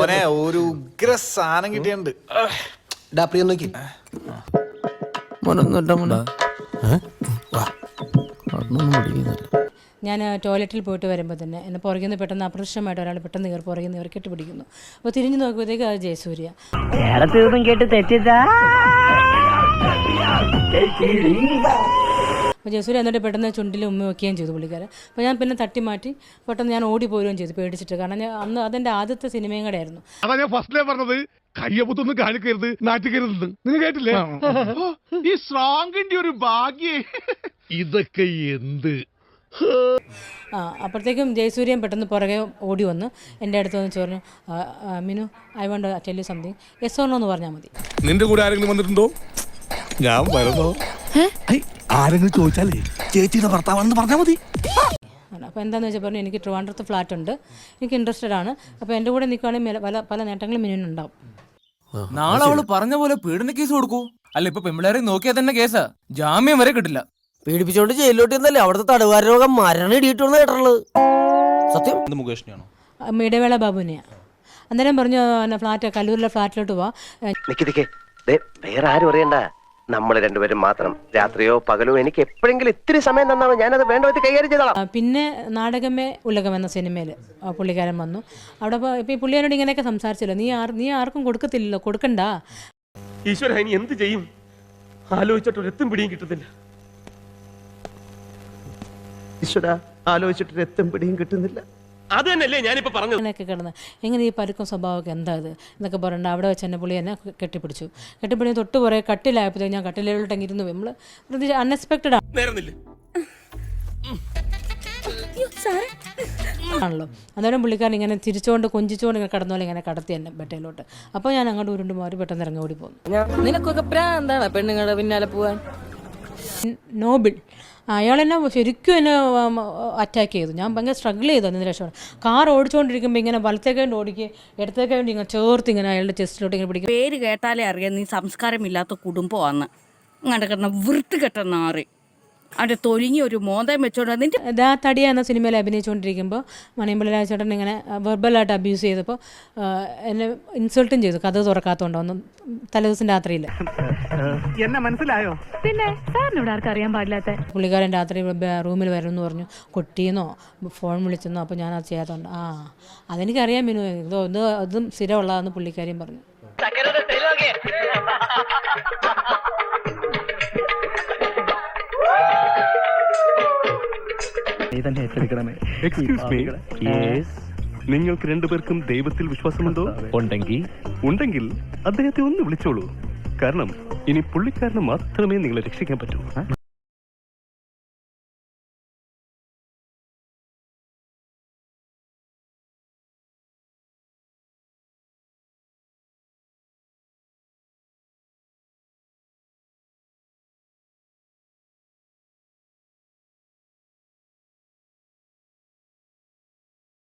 മോനെ ഒരു ഉഗ്ര സാധനം കിട്ടിയുണ്ട് ഡാ പ്രിയ നോക്കി. ഞാൻ ടോയ്ലറ്റിൽ പോയിട്ട് വരുമ്പോൾ തന്നെ എന്നെ പുറകിൽ നിന്ന് പെട്ടെന്ന് അപ്രത്യക്ഷമായിട്ട് ഒരാൾ പെട്ടെന്ന് കയറി പുറകിൽ നിന്ന് ഇവർ കെട്ടിപ്പിടിക്കുന്നു. അപ്പോൾ തിരിഞ്ഞു നോക്കുമ്പോഴത്തേക്ക് അത് ജയസൂര്യ. കേട്ട് തെറ്റിദ്ധാ. അപ്പോൾ ജയസൂര്യ എന്നിട്ട് പെട്ടെന്ന് ചുണ്ടിൽ ഉമ്മ വയ്ക്കുകയും ചെയ്തു പുള്ളിക്കാരൻ അപ്പോൾ ഞാൻ പിന്നെ തട്ടി മാറ്റി പെട്ടെന്ന് ഞാൻ ഓടി പോരുകയും ചെയ്തു പേടിച്ചിട്ട്. കാരണം ഞാൻ അന്ന് അതെന്റെ ആദ്യത്തെ സിനിമയും കൂടെ ആയിരുന്നു. അതാ ഞാൻ ഫസ്റ്റിലേ പറഞ്ഞത് കയ്യപ്പത്തൊന്നും കാണിക്കരുത് നാറ്റിക്കരുത് നിങ്ങൾ കേട്ടില്ലേ? ഈ സ്ട്രോങ്ങിന്റെ ഒരു ഭാഗ്യേ. ഇതൊക്കെ എന്ത്? ആ അപ്പോഴത്തേക്കും ജയസൂര്യൻ പെട്ടെന്ന് പുറകെ ഓടി വന്ന് എന്റെ അടുത്ത് വന്ന് ചോറിഞ്ഞു "ആ, ആ, Minu I won't tell you something yes or no എന്ന് പറഞ്ഞാൽ മതി. നിന്റെ കൂടെ ആരെങ്കിലും വന്നിട്ടുണ്ടോ? ഞാൻ വരുന്നോ. ആരെങ്കിലും ചോദിച്ചാലേ ചേച്ചിയുടെ ഭർത്താവാണെന്ന് പറഞ്ഞാൽ മതി. അപ്പോൾ എന്താണെന്ന് വെച്ചാൽ പറഞ്ഞു എനിക്ക് ട്രിവാൻഡ്രത്ത് ഫ്ലാറ്റ് ഉണ്ട്. എനിക്ക് ഇൻട്രസ്റ്റഡ് ആണ്. അപ്പോൾ എന്റെ കൂടെ നിൽക്കുകയാണെങ്കിൽ പല പല നേട്ടങ്ങളും ഉണ്ടാവും. നാളെ അവൾ പറഞ്ഞ പോലെ പീഡന കേസ് കൊടുക്കൂ. അല്ല ഇപ്പൊ പെമ്പിളാരെ നോക്കിയാൽ തന്നെ കേസാ. ജാമ്യം വരെ കിട്ടില്ല. പീഡിപ്പിച്ചോണ്ട് ജയിലിലോട്ട് എന്നല്ലേ അവിടുത്തെ തടവുകാര രോഗം മരണം ഇടിയിട്ടുള്ള കേട്ടുള്ളത് സത്യം? മുകേഷിനെയാണോ? ഇടവേള ബാബുവിനെയാ. അന്നേരം പറഞ്ഞു "പിന്നെ ഫ്ലാറ്റ് കല്ലൂരിലെ ഫ്ലാറ്റിലോട്ട് പോവാ. വേറെ ആരും അറിയണ്ട. നമ്മൾ രണ്ടുപേരും മാത്രം രാത്രിയോ പകലോ എനിക്ക് എപ്പോഴെങ്കിലും ഇത്തിരി സമയം തന്നാമോ ഞാനത് വേണ്ട വിധത്തിൽ കൈകാര്യം ചെയ്തോളാം. പിന്നെ നാടകമേ ഉലകം എന്ന സിനിമയിൽ പുള്ളിക്കാരൻ വന്നു. അവിടെ ഇപ്പോൾ ഈ പുള്ളിയാരോട് ഇങ്ങനെയൊക്കെ സംസാരിച്ചല്ലോ. നീ ആർ നീ ആർക്കും കൊടുക്കത്തില്ലല്ലോ കൊടുക്കണ്ട. ഈശ്വര ഇനി എന്ത് ചെയ്യും? ആലോചിച്ചിട്ട് ഒരു എത്തും പിടിയും കിട്ടുന്നില്ല. ഈശ്വര ആലോചിച്ചിട്ട് എത്തും പിടിയും കിട്ടുന്നില്ല. അത് തന്നെയല്ലേ ഞാനിപ്പോ പറഞ്ഞത്. അങ്ങനെയൊക്കെ കിടന്ന്. എങ്ങനെ ഈ പരുക്കും സ്വഭാവമൊക്കെ എന്താ ഇത്? എന്നൊക്കെ പറഞ്ഞിട്ട് അവിടെ വെച്ച് എന്നെ പുള്ളി എന്നെ കെട്ടിപ്പിടിച്ചു. കെട്ടിപ്പിടിച്ച് തൊട്ട് പുറകെ കട്ടിലായപ്പോഴത്തേക്ക് ഞാൻ കട്ടിലോട്ട് ഇരുന്നു നമ്മൾ പ്രതീക്ഷ അൺഎക്സ്പെക്റ്റഡ് ആണല്ലോ. അന്നേരം പുള്ളിക്കാരൻ ഇങ്ങനെ തിരിച്ചുകൊണ്ട് കൊഞ്ചിച്ചുകൊണ്ട് ഇങ്ങനെ കടന്നോലെ ഇങ്ങനെ കടത്തി എന്നെ ബെട്ടയിലോട്ട്. അപ്പോൾ ഞാൻ അങ്ങോട്ട് ഉരുണ്ട് മാറി പെട്ടെന്ന് ഇറങ്ങി ഓടി പോകുന്നു നിനക്കൊക്കെ പ്രാന്താണ് പെണ്ണുങ്ങളുടെ പിന്നാലെ പോവാൻ? നോബിൾ. അയാൾ എന്നെ ശരിക്കും എന്നെ അറ്റാക്ക് ചെയ്തു. ഞാൻ ഭയങ്കര സ്ട്രഗിൾ ചെയ്തു അതിന് രക്ഷപ്പെടാൻ കാർ ഓടിച്ചുകൊണ്ടിരിക്കുമ്പോൾ ഇങ്ങനെ വലത്തേക്കായിട്ട് ഓടിക്കുക ഇടത്തേക്കായിട്ട് ഇങ്ങനെ ചേർത്ത് ഇങ്ങനെ അയാളുടെ ചെസ്റ്റിലോട്ട് ഇങ്ങനെ പിടിക്കും. പേര് കേട്ടാലേ അറിയാം നീ സംസ്കാരമില്ലാത്ത കുടുംബമാന്ന്. അങ്ങനെ കിടന്ന വൃത്തികെട്ട നാറി. അവന്റെ തൊലിങ്ങി ഒരു മോന്തം വെച്ചോണ്ട് നിന്റെ ദാ തടിയ എന്ന സിനിമയിൽ അഭിനയിച്ചുകൊണ്ടിരിക്കുമ്പോൾ മണിയമ്പല രാജേട്ടൻ ഇങ്ങനെ വെർബലായിട്ട് അബ്യൂസ് ചെയ്തപ്പോൾ എന്നെ ഇൻസൾട്ടും ചെയ്തു. കഥ തുറക്കാത്തതുകൊണ്ട് ഒന്നും തലേദിവസം രാത്രിയില്ല. എന്നെ മനസ്സിലായോ? പിന്നെ സാറിനോട് ആർക്കും അറിയാൻ പാടില്ലാത്ത പുള്ളിക്കാരൻ രാത്രി റൂമിൽ വരുമെന്ന് പറഞ്ഞു. കൊട്ടിയെന്നോ ഫോൺ വിളിച്ചെന്നോ അപ്പോൾ ഞാൻ അത് ചെയ്യാത്തതുകൊണ്ട് ആ അതെനിക്കറിയാം മിനു. ഇതോ ഇത് അതും സ്ഥിരമുള്ളതാണെന്ന് പുള്ളിക്കാരിയും പറഞ്ഞു. എക്സ്ക്യൂസ് മീ നിങ്ങൾക്ക് രണ്ടുപേർക്കും ദൈവത്തിൽ വിശ്വാസമുണ്ടോ? ഉണ്ടെങ്കിൽ? ഉണ്ടെങ്കിൽ അദ്ദേഹത്തെ ഒന്ന് വിളിച്ചോളൂ. കാരണം ഇനി പുള്ളിക്കാരന് മാത്രമേ നിങ്ങളെ രക്ഷിക്കാൻ പറ്റൂ.